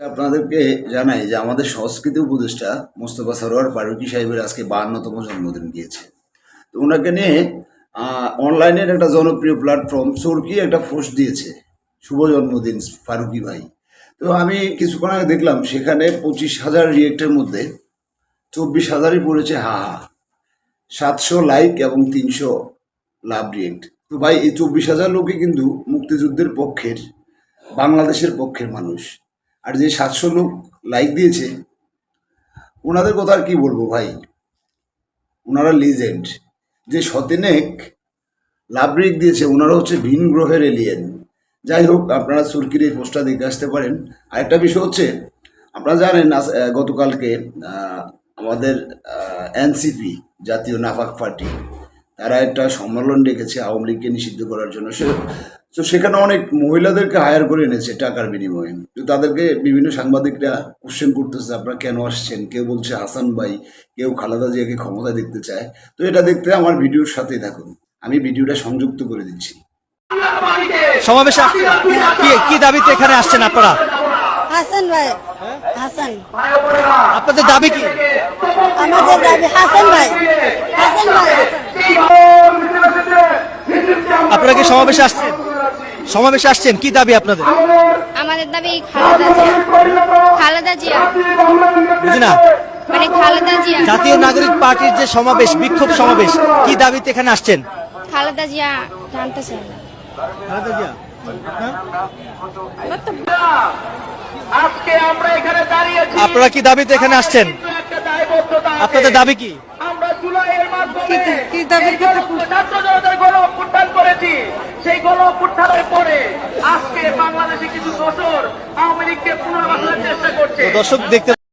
আপনাদেরকে জানাই যে আমাদের সংস্কৃতি উপদেষ্টা মোস্তফা সরোয়ার ফারুকি সাহেবের আজকে বাহান্নতম জন্মদিন গিয়েছে। তো ওনাকে নিয়ে অনলাইনের একটা জনপ্রিয় প্ল্যাটফর্ম চরকি একটা পোস্ট দিয়েছে, শুভ জন্মদিন ফারুকি ভাই। তো আমি কিছুক্ষণ আগে দেখলাম সেখানে পঁচিশ হাজার রিয়েক্টের মধ্যে চব্বিশ হাজারই পড়েছে হা হা, সাতশো লাইক এবং তিনশো লাভ রিয়েক্ট তো ভাই, এই চব্বিশ হাজার লোকই কিন্তু মুক্তিযুদ্ধের পক্ষের, বাংলাদেশের পক্ষের মানুষ। আর যে সাতশো লোক লাইক দিয়েছে, ওনাদের কথা আর কি বলব ভাই? ওনারা লিজেন্ড যে শতেনেক লাভ রিয়েক্ট দিয়েছে, ওনারা হচ্ছে ভিন গ্রহের এলিয়েন যাই হোক, আপনারা সুরকির এই পোস্টটা দেখে আসতে পারেন। আরেকটা বিষয় হচ্ছে, আপনারা জানেন গতকালকে আমাদের এনসিপি জাতীয় নাফাক পার্টি তারা একটা সম্মেলন ডেকেছে আওয়ামী লীগকে নিষিদ্ধ করার জন্য। সে তো সেখানে অনেক মহিলাদেরকে হায়ার করে এনেছে টাকার বিনিময়ে। তো তাদেরকে বিভিন্ন সাংবাদিকরা কোশ্চেন করতেছে আপনারা কেন আসছেন? কেউ বলছে হাসান ভাই কেউ খালেদা জিয়াকে ক্ষমতায় দেখতে চায়। তো এটা দেখতে আমার ভিডিওর সাথেই থাকুন। আমি ভিডিওটা সংযুক্ত করে দিচ্ছি। সমাবেশে কি দাবিতে এখানে আসছেন আপনারা? হাসান ভাই হাসান। আপনাদের দাবি কি? আমাদের দাবি হাসান ভাই হাসান ভাই আপনারা কি সমাবেশে আসছেন? সমাবেশে আসছেন? কি দাবি আপনাদের? আমাদের দাবি খালেদা জিয়া। খালেদা জিয়া। বুঝি না? মানে খালেদা জিয়া। জাতীয় নাগরিক পার্টির যে সমাবেশ বিক্ষোভ সমাবেশ কি দাবিতে এখানে আসছেন? খালেদা জিয়া জানতে চাই না। আজকে আমরা আপনারা কি দাবিতে এখানে আসছেন। আপনাদের দাবি কি? আমরা জুলাইয়ের করেছি। সেই গণ অভ্যুত্থানের পরে আজকে বাংলাদেশে কিছু বছর আওয়ামী লীগকে পুনর্বাসনের চেষ্টা করছে। দর্শক দেখতে